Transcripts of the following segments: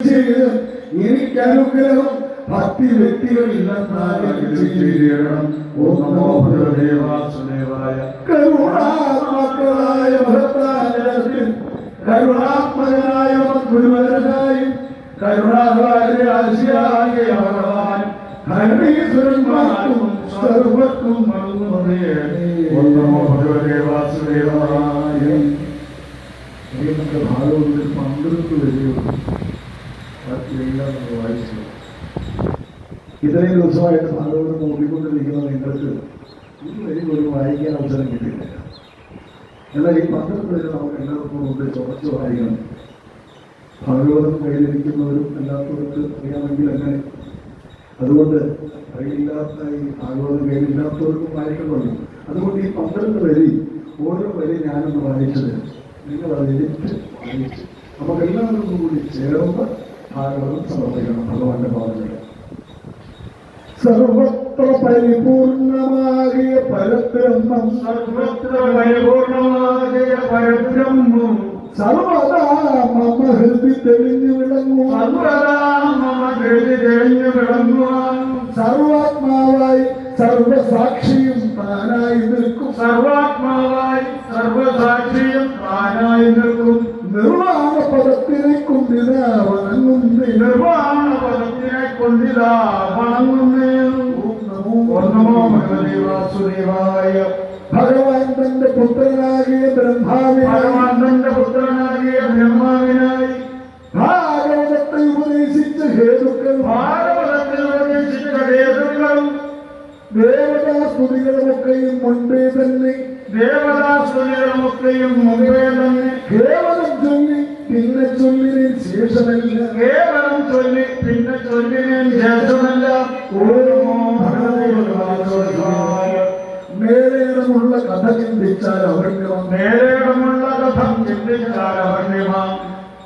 ചെയ്ത് എനിക്ക് അനുഗ്രഹം ഭക്തി വ്യക്തികളില്ലെന്നാലും ഓം നമോ ഭഗവതേ വാസുദേവായ കരുണാത്മകനായ ഭക്താജനത്തിൽ കരുണാത്മകനായ ഗുരുവരനായും കരുണാകാരാശിയായ ഭഗവാൻ ഹരണീശ്വരന്മാർക്കും സർവർക്കും ഓം നമോ ഭഗവതേ വാസുദേവായ നമുക്ക് ഭാഗവതത്തിൽ പന്ത്രണ്ട് വരെയുള്ളൂ ഇത്രയും ദിവസമായിട്ട് ഭാഗവതം നോക്കിക്കൊണ്ടിരിക്കുന്ന നിങ്ങൾക്ക് ഈ ഒരു വായിക്കാൻ അവസരം കിട്ടിയില്ല എന്നാൽ ഈ പന്ത്രണ്ട് പേര് നമുക്ക് എല്ലാവർക്കും കൊണ്ട് ചുമച്ച് വായിക്കണം. ഭാഗവതം കയ്യിലിരിക്കുന്നവരും അല്ലാത്തവർക്ക് അറിയാമെങ്കിൽ അങ്ങനെ. അതുകൊണ്ട് അറിയില്ലാത്ത ഈ ഭാഗവതം കയ്യിലില്ലാത്തവർക്കും വായിക്കണമല്ലോ അതുകൊണ്ട് ഈ പന്ത്രണ്ട് വരി ഓരോ വരി ഞാനൊന്ന് വായിച്ചത്. നിങ്ങൾ അത് എടുത്ത് വായിച്ച്. നമുക്ക് എല്ലാവർക്കും കൂടി ചേർന്ന് ഭാഗവതം സമർപ്പിക്കണം ഭഗവാന്റെ പാദങ്ങൾ സർവത്ര പരിപൂർണമാകിയ പരബ്രഹ്മം സർവത്ര പരിപൂർണമായ പരബ്രഹ്മം സർവദാ മമ ഹൃദി തെളിഞ്ഞു വിളങ്ങും സർവദാ മമ ഹൃദി തെളിഞ്ഞു വിളങ്ങുവാൻ സർവാത്മാവായി സർവസാക്ഷിയും താനായി നിൽക്കും സർവാത്മാവായി സർവസാക്ഷിയും കൊണ്ടിതാ വണങ്ങുന്നേ നിർവാണ പദത്തിനെ കൊണ്ടിതാ വണങ്ങുന്നേ നമോ ഭഗവതേ വാസുദേവായ ഭഗവാൻ തന്റെ പുത്രനാകിയ ബ്രഹ്മാവിനെ ഭഗവാൻ തന്റെ പുത്രനാകിയ ബ്രഹ്മാവിനായി ഭാഗവതത്തെ ഉപദേശിച്ച ഹേതുക്കൾ ഭാരതത്തിൽ ഉപദേശിച്ച ഹേതുക്കളും ദേവതാസ്തുതികളുമൊക്കെയും മുൻപേ തന്നെ ദേവതാസ്തുതികളുമൊക്കെയും മുൻപേ തന്നെ കേവലം പിന്നെ ചൊല്ലിന് ശേഷമല്ല. കേവലം ചൊല്ലി? പിന്നെ ചൊല്ലിന് ശേഷമല്ല. മേലേടമുള്ള കഥ ചിന്തിച്ചാൽ അവർണം നേരേടമുള്ള കഥ ചിന്തിച്ചാൽ അവർണ്യമാം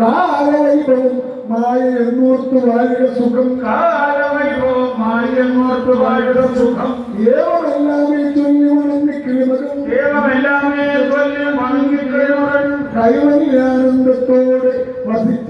കാലവൈഭവം മായ എന്നോർത്ത് വാഴുക സുഖം. കാലവൈഭവം മായങ്ങോട്ട് വാഴുക സുഖം. ഏവമെല്ലാമേ ചൊല്ലി ഉണങ്ങി കിളിമകൾ. ഏവമെല്ലാമേ ചൊല്ലി മണങ്ങിക്കഴിവകൾ കൈവല്യാനന്ദത്തോടെ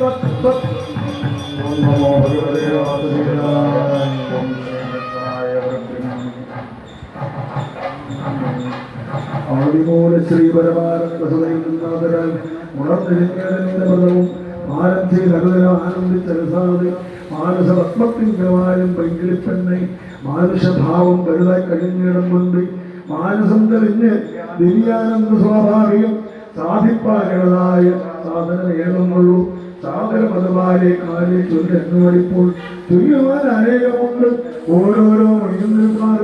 തത്സത് ഓം നമോ ഭഗവതേ വാസുദേവായ ഓം ശ്രീകൃഷ്ണായ ആദിമൂല ശ്രീ പരമാനന്ദസദൈനാഥരാൽ ഉണർന്നിരിക്കുന്നതിന്റെ പദവും ആനന്ദി നഗര ആനന്ദിച്ചരസാതെ മാനസപത്മത്തിങ്കമായും പൈങ്കിളിപ്പെണ്ണെ മാനുഷഭാവം കരുതായി കഴിഞ്ഞിടം കൊണ്ട് മാനസം തെളിഞ്ഞ് ദിവ്യാനന്ദ സ്വാഭാവികം സാധിപ്പാനുള്ളതായ സാധനം ഏതെന്നുള്ളൂ സാധന പദമാരെ കാലെ ചൊല്ലി എന്നുവടിപ്പോൾ തുല്യമായ അനേകമുണ്ട് ഓരോരോ മണിയന്മാർ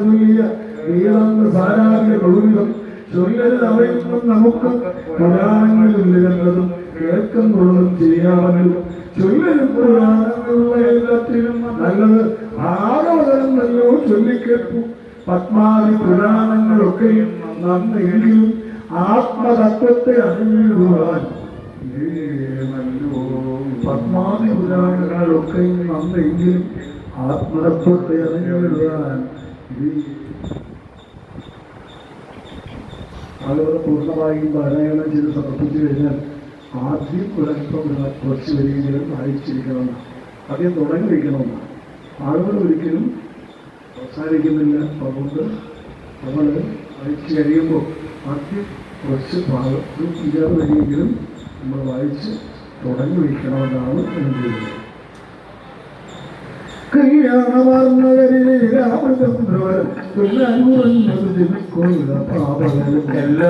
വേദാന്ത സാരാഗ്യ ബഹുവിധം ചൊല്ലരുത് നമുക്ക് പുരാണങ്ങളിലിരുന്നതും കേൾക്കുന്നുള്ളതും ചെയ്യാമല്ലോ ചൊല്ലരും പുരാണങ്ങളുള്ള എല്ലാത്തിനും നല്ലത്. ഭാഗവതമെന്നല്ലോ ചൊല്ലിക്കേട്ടു. പത്മാതി പുരാണങ്ങളൊക്കെയും നന്നെങ്കിലും ആത്മതത്വത്തെ അറിഞ്ഞിടുവാൻ. പത്മാതി പുരാണങ്ങളൊക്കെയും നന്നെങ്കിലും ആത്മതത്വത്തെ അറിഞ്ഞിടുവാൻ. അതുപോലെ പൂർണമായും പാരായണം ചെയ്ത് സമർപ്പിച്ചു കഴിഞ്ഞാൽ ആദ്യം ഒരല്പം ഒരു കുറച്ച് വരികയും വായിച്ചിരിക്കണമെന്നാണ് ആദ്യം തുടങ്ങി വയ്ക്കണമെന്നാണ് ആളുകൾ ഒരിക്കലും അവസാനിക്കുന്നില്ല. അതുകൊണ്ട് നമ്മൾ വായിച്ച് കഴിയുമ്പോൾ ആദ്യം കുറച്ച് ഭാഗം ഒരു ഇരുപത് നമ്മൾ വായിച്ച് തുടങ്ങി വയ്ക്കണമെന്നാണ് ജനിക്കൊള്ള പാപകരും എല്ലാ